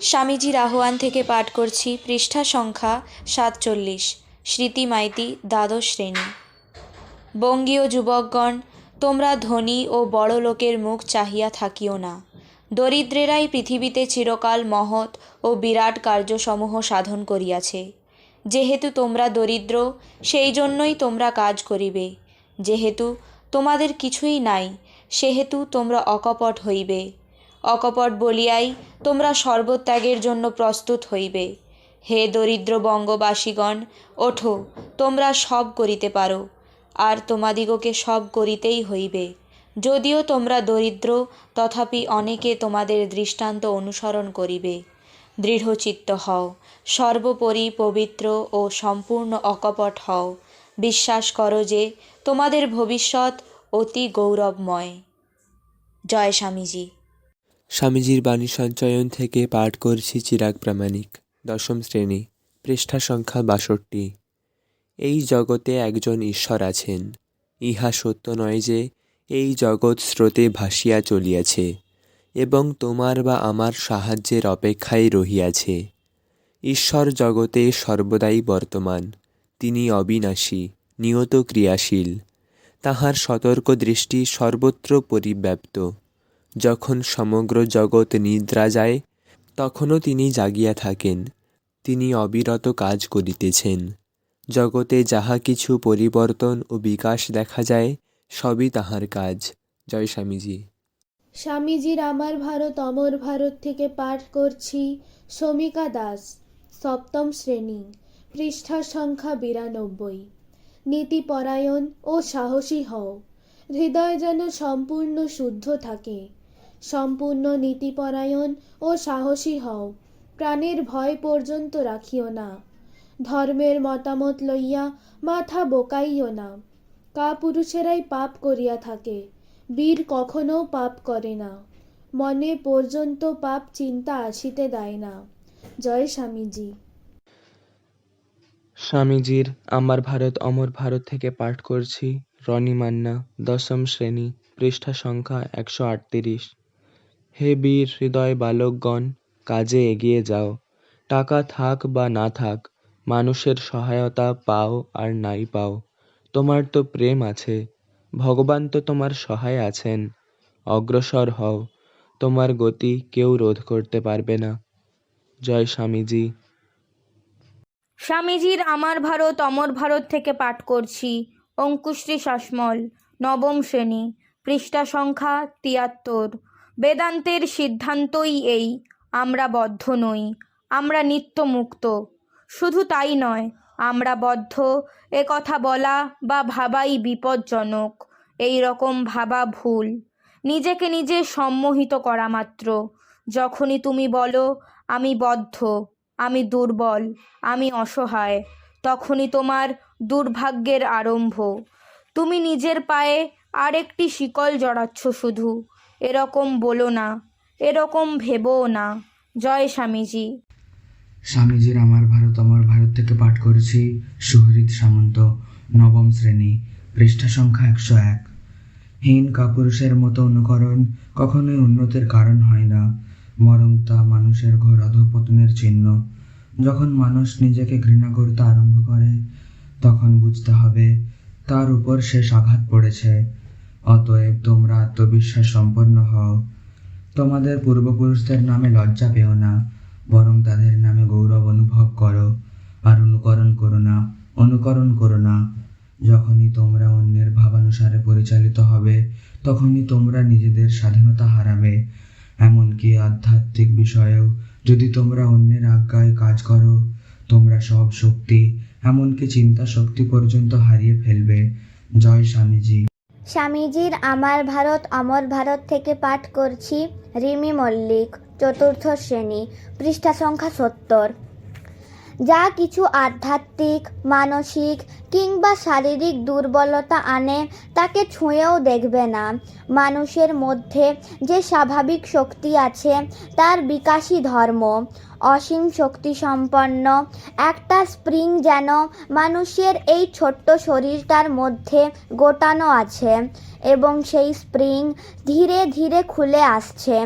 স্বামীজির আহ্বান থেকে পাঠ করছি পৃষ্ঠা সংখ্যা সাতচল্লিশ, স্মৃতি মাইতি, দ্বাদশ শ্রেণি। বঙ্গীয় যুবকগণ, তোমরা ধনী ও বড় লোকের মুখ চাহিয়া থাকিও না। দরিদ্রেরাই পৃথিবীতে চিরকাল মহৎ ও বিরাট কার্যসমূহ সাধন করিয়াছে। যেহেতু তোমরা দরিদ্র, সেই জন্যই তোমরা কাজ করিবে। যেহেতু তোমাদের কিছুই নাই, সেহেতু তোমরা অকপট হইবে। অকপট বলিয়াই, তোমরা সর্বত্যাগের জন্য প্রস্তুত হইবে। হে দরিদ্র বঙ্গবাসীগণ, ওঠো, তোমরা সব করিতে পারো। আর তোমাদিগকে সব করিতেই হইবে। যদিও তোমরা দরিদ্র, তথাপি অনেকে তোমাদের দৃষ্টান্ত অনুসরণ করিবে। দৃঢ়চিত্ত হও, সর্বোপরি পবিত্র ও সম্পূর্ণ অকপট হও। বিশ্বাস করো যে, তোমাদের ভবিষ্যৎ অতি গৌরবময়। জয় স্বামীজি। স্বামীজির বাণী সঞ্চয়ন থেকে পাঠ করছি চিরাগ প্রামাণিক, দশম শ্রেণি, পৃষ্ঠা সংখ্যা বাষট্টি। এই জগতে একজন ঈশ্বর আছেন। ইহা সত্য নয় যে এই জগৎ স্রোতে ভাসিয়া চলিয়াছে এবং তোমার বা আমার সাহায্যের অপেক্ষায় রহিয়াছে। ঈশ্বর জগতে সর্বদাই বর্তমান, তিনি অবিনাশী, নিয়ত ক্রিয়াশীল। তাহার সতর্ক দৃষ্টি সর্বত্র পরিব্যাপ্ত। যখন সমগ্র জগৎ নিদ্রা যায়, তখনও তিনি জাগিয়া থাকেন। তিনি অবিরত কাজ করিতেছেন। জগতে যাহা কিছু পরিবর্তন ও বিকাশ দেখা যায়, সবই তাহার কাজ। জয় স্বামীজি। স্বামীজির আমার ভারত অমর ভারত থেকে পাঠ করছি শমিকা দাস, সপ্তম শ্রেণি পৃষ্ঠা সংখ্যা বিরানব্বই। নীতিপরায়ণ ও সাহসী হও। হৃদয় যেন সম্পূর্ণ শুদ্ধ থাকে। সম্পূর্ণ নীতিপরায়ণ ও সাহসী হও। প্রাণের ভয় পর্যন্ত রাখিও না। ধর্মের মতামত লইয়া মাথা বোকাইও না। কাপুরুষেরাই পাপ করিয়া থাকে, বীর কখনো পাপ করে না। মনে পর্যন্ত পাপ চিন্তা আসিতে দেয় না। জয় স্বামীজি। স্বামীজির আমার ভারত, অমর ভারত থেকে পাঠ করছি রনি মান্না, দশম শ্রেণি, পৃষ্ঠা সংখ্যা একশো আটত্রিশ। হে বীর হৃদয় বালকগণ, কাজে এগিয়ে যাও। টাকা থাক বা না থাক, মানুষের সহায়তা পাও আর নাই পাও। তোমার তো প্রেম আছে, ভগবান তো তোমার সহায় আছেন। অগ্রসর হও, তোমার গতি কেউ রোধ করতে পারবে না। জয় স্বামীজি। স্বামীজির আমার ভারত, অমর ভারত থেকে পাঠ করছি। অঙ্কুশ্রী শাসমল নবম শ্রেণি, পৃষ্ঠা সংখ্যা তিয়াত্তর। বেদান্তের সিদ্ধান্তই এই, আমরা বদ্ধ নই, আমরা নিত্য মুক্ত শুধু তাই নয়, আমরা বদ্ধ, এ কথা বলা বা ভাবাই বিপজ্জনক, এই রকম ভাবা ভুল। নিজেকে নিজে সম্মোহিত করা মাত্র। যখনই তুমি বলো, আমি বদ্ধ, আমি দুর্বল, আমি অসহায়, তখনই তোমার দুর্ভাগ্যের আরম্ভ। তুমি নিজের পায়ে আরেকটি শিকল জড়াচ্ছ শুধু এরকম বলো না, এরকম ভেবও না। জয় স্বামীজি। স্বামীজির আমার ভারত আমার ভারত থেকে পাঠ করেছি সুহৃদ সামন্ত, নবম শ্রেণি, পৃষ্ঠা সংখ্যা একশো এক। হীন কাপুরুষের মতো অনুকরণ কখনোই উন্নতির কারণ হয় না, বরং তা মানুষের ঘোর অধঃপতনের চিহ্ন। যখন মানুষ নিজেকে ঘৃণা করতে আরম্ভ করে, তখন বুঝতে হবে তার উপর শেষ আঘাত পড়েছে। অতএব তোমরা আত্মবিশ্বাস সম্পন্ন হও। তোমাদের পূর্বপুরুষদের নামে লজ্জা পেও না, বরং তাদের নামে গৌরব অনুভব করো, আর অনুকরণ করো না, অনুকরণ করো না। যখনই তোমরা অন্যের ভাবানুসারে পরিচালিত হবে, তখনই তোমরা নিজেদের স্বাধীনতা হারাবে। এমনকি আধ্যাত্মিক বিষয়েও যদি তোমরা অন্যের আজ্ঞায় কাজ করো, তোমরা সব শক্তি, এমনকি চিন্তা শক্তি পর্যন্ত হারিয়ে ফেলবে। জয় স্বামীজি। স্বামীজির আমার ভারত, অমর ভারত থেকে পাঠ করছি রিমি মল্লিক, চতুর্থ শ্রেণি, পৃষ্ঠা সংখ্যা সত্তর। যা কিছু আধ্যাত্মিক, মানসিক কিংবা শারীরিক দুর্বলতা আনে, তাকে ছুঁয়েও দেখবে না। মানুষের মধ্যে যে স্বাভাবিক শক্তি আছে, তার বিকাশী ধর্ম। অসীম শক্তি সম্পন্ন একটা স্প্রিং যেন মানুষের এই ছোট্ট শরীরটার মধ্যে গোটানো আছে এবং সেই স্প্রিং ধীরে ধীরে খুলে আসছে।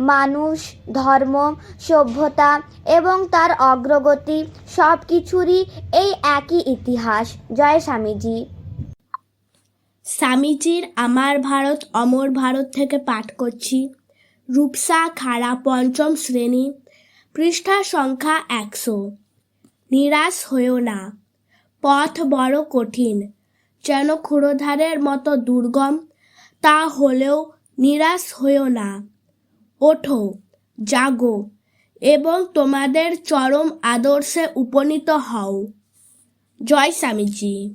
মানুষ, ধর্ম, সভ্যতা এবং তার অগ্রগতি সব কিছুরই এই একই ইতিহাস। জয় স্বামীজি। স্বামীজির আমার ভারত, অমর ভারত থেকে পাঠ করছি। রূপসা খাড়া পঞ্চম শ্রেণি পৃষ্ঠা সংখ্যা একশো। নিরাশ হয়েও না। পথ বড় কঠিন। যেন ক্ষুরোধারের মতো দুর্গম, তা হলেও নিরাশ হয়েও না। ওঠো, জাগো, এবং তোমাদের চরম আদর্শে উপনীত হও। জয় স্বামীজি।